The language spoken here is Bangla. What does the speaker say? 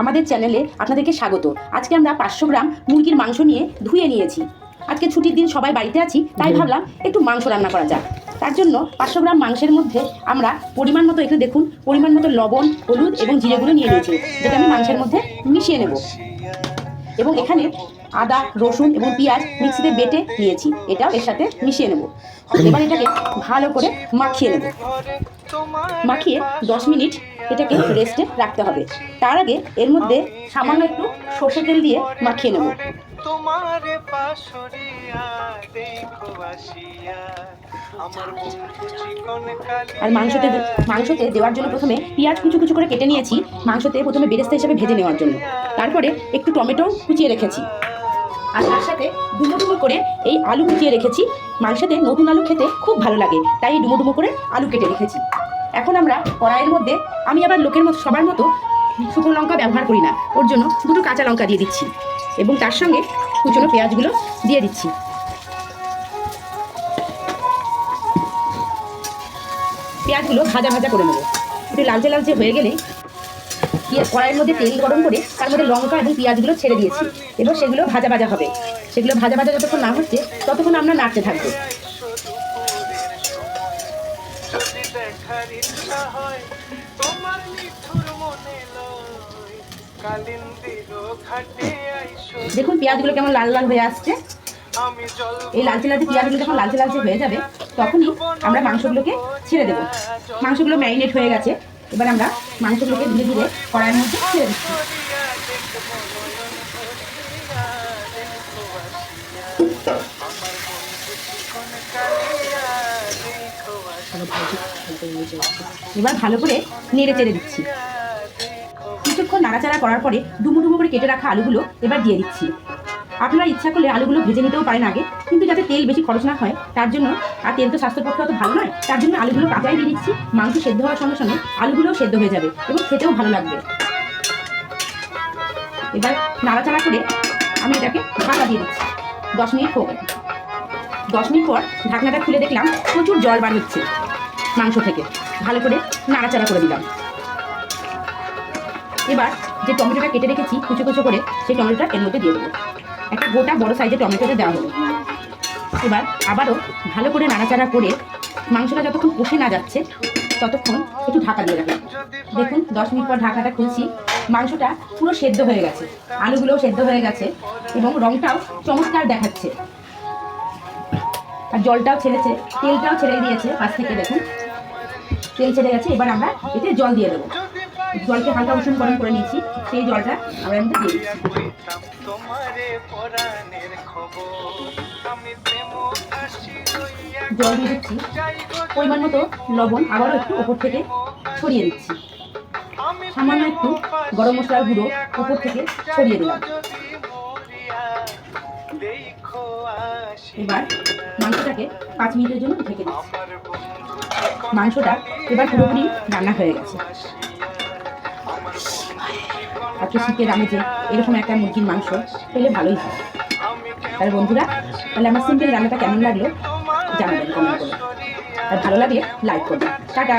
আমাদের চ্যানেলে আপনাদেরকে স্বাগত। আজকে আমরা পাঁচশো গ্রাম মুরগির মাংস নিয়ে ধুয়ে নিয়েছি। আজকে ছুটির দিন সবাই বাড়িতে আছি তাই ভাবলাম একটু মাংস রান্না করা যাক। তার জন্য পাঁচশো গ্রাম মাংসের মধ্যে আমরা পরিমাণ মতো একটু দেখুন পরিমাণ মতো লবণ হলুদ এবং জিরেগুলো নিয়ে নিয়েছি যেটা আমি মাংসের মধ্যে মিশিয়ে নেব। এবং এখানে আদা রসুন এবং পেঁয়াজ মিক্সিতে বেটে নিয়েছি এটাও এর সাথে মিশিয়ে নেব। এবার এটাকে ভালো করে মাখিয়ে নেব। মাখিয়ে দশ মিনিট এটাকে রেস্টে রাখতে হবে। তার আগে এর মধ্যে সামান্য একটু সর্ষে তেল দিয়ে মাখিয়ে নেব। তোমারে দেখো আর মাংসতে মাংসতে দেওয়ার জন্য প্রথমে পেঁয়াজ কুচু কুচু করে কেটে নিয়েছি মাংসতে প্রথমে বেরেস্তা হিসাবে ভেজে নেওয়ার জন্য। তারপরে একটু টমেটো কুচিয়ে রেখেছি। আর তার সাথে ডুমো ডুমো করে এই আলু কুচিয়ে রেখেছি। মাংসতে নতুন আলু খেতে খুব ভালো লাগে তাই ডুমো ডুমো করে আলু কেটে রেখেছি। এখন আমরা কড়াইয়ের মধ্যে, আমি আবার লোকের মতো, সবার মতো শুকনো লঙ্কা ব্যবহার করি না। ওর জন্য দুটো কাঁচা লঙ্কা দিয়ে দিচ্ছি। এবং তার সঙ্গে কুচনো পেঁয়াজগুলো দিয়ে দিচ্ছি। পেঁয়াজগুলো ভাজা ভাজা করে নেব। একটু লালচে লালচে হয়ে গেলে কড়াইয়ের মধ্যে তেল গরম করে তার মধ্যে লঙ্কা এবং পেঁয়াজগুলো ছেড়ে দিয়েছি। এবার সেগুলো ভাজা ভাজা হবে। সেগুলো ভাজা ভাজা যতক্ষণ না হচ্ছে, ততক্ষণ আমরা নাড়তে থাকব। দেখার ইচ্ছা হয় তোমার নিঠুর মনে লয়। কালিন্দির ঘাটে আইসো। দেখুন পেঁয়াজগুলো কেমন লাল লাল হয়ে আসছে। এই লালচে লালচে পেঁয়াজগুলো যখন লালচে লালচে হয়ে যাবে তখনই আমরা মাংসগুলোকে ছেড়ে দেবো। মাংসগুলো ম্যারিনেট হয়ে গেছে। এবার আমরা মাংসগুলোকে ধীরে ধীরে কড়াইয়ের মধ্যে ছেড়ে দিচ্ছি। এবার ভালো করে নেড়ে চেড়ে দিচ্ছি। কিছুক্ষণ নাড়াচাড়া করার পরে ডুমো ডুমো করে কেটে রাখা আলুগুলো এবার দিয়ে দিচ্ছি। আপনারা ইচ্ছা করলে আলুগুলো ভেজে নিতেও পারেন আগে, কিন্তু যাতে তেল বেশি খরচ না হয়, তার জন্য আর তেল তো স্বাস্থ্যের পক্ষে অত ভালো নয়, তার জন্য আলুগুলো কাঁচাই দিয়ে দিচ্ছি, মাংস সেদ্ধ হওয়ার সঙ্গে সঙ্গে আলুগুলোও সেদ্ধ হয়ে যাবে এবং খেতেও ভালো লাগবে। এবার নাড়াচাড়া করে আমি এটাকে ঢাকা দিয়ে দিচ্ছি। দশ মিনিট হোক। দশ মিনিট পর ঢাকনাটা খুলে দেখলাম প্রচুর জল বার হচ্ছে। মাংস থেকে। ভালো করে নাড়াচাড়া করে দিলাম। এবার যে টমেটোটা কেটে রেখেছি, কুচো কুচো করে সেই টমেটোটা এর মধ্যে দিয়ে দেবো। একটা গোটা বড় সাইজের টমেটোটা দেওয়া হলো। এবার আবারও ভালো করে নাড়াচাড়া করে মাংসটা যতক্ষণ কষে না যাচ্ছে, ততক্ষণ একটু ঢাকা দিয়ে রাখলাম। দেখুন, দশ মিনিট পর ঢাকাটা খুলছি। মাংসটা পুরো সেদ্ধ হয়ে গেছে। আলুগুলোও সেদ্ধ হয়ে গেছে এবং রংটাও চমৎকার দেখাচ্ছে। আর জলটাও ছেড়েছে, তেলটাও ছেড়ে দিয়েছে পাশ থেকে, দেখুন। তেল ছেড়ে গেছে, এবার আমরা এতে জল দিয়ে দেবো। জলকে হালকা উষুম গরম করে নিয়েছি সেই জলটা আমরা মধ্যে দিয়ে জল দিয়ে দিচ্ছি, পরিমাণ মতো লবণ, আবারও একটু ওপর থেকে ছড়িয়ে দিচ্ছি। সামান্য একটু গরম মশলার গুঁড়ো উপর থেকে ছড়িয়ে দিলাম। এবার মাংসটাকে পাঁচ মিনিটের জন্য ঢেকে দিচ্ছি। মাংসটা এবার পুরোপুরি রান্না হয়ে গেছে। আজকে শীতের আমেজে এরকম একটা মুরগির মাংস পেলে ভালোই হয়। তাহলে বন্ধুরা, তাহলে আমার সিম্পল রান্নাটা কেমন লাগল জানাবেন কমেন্ট করে। আর ভালো লাগলে লাইক করবেন। টাটা!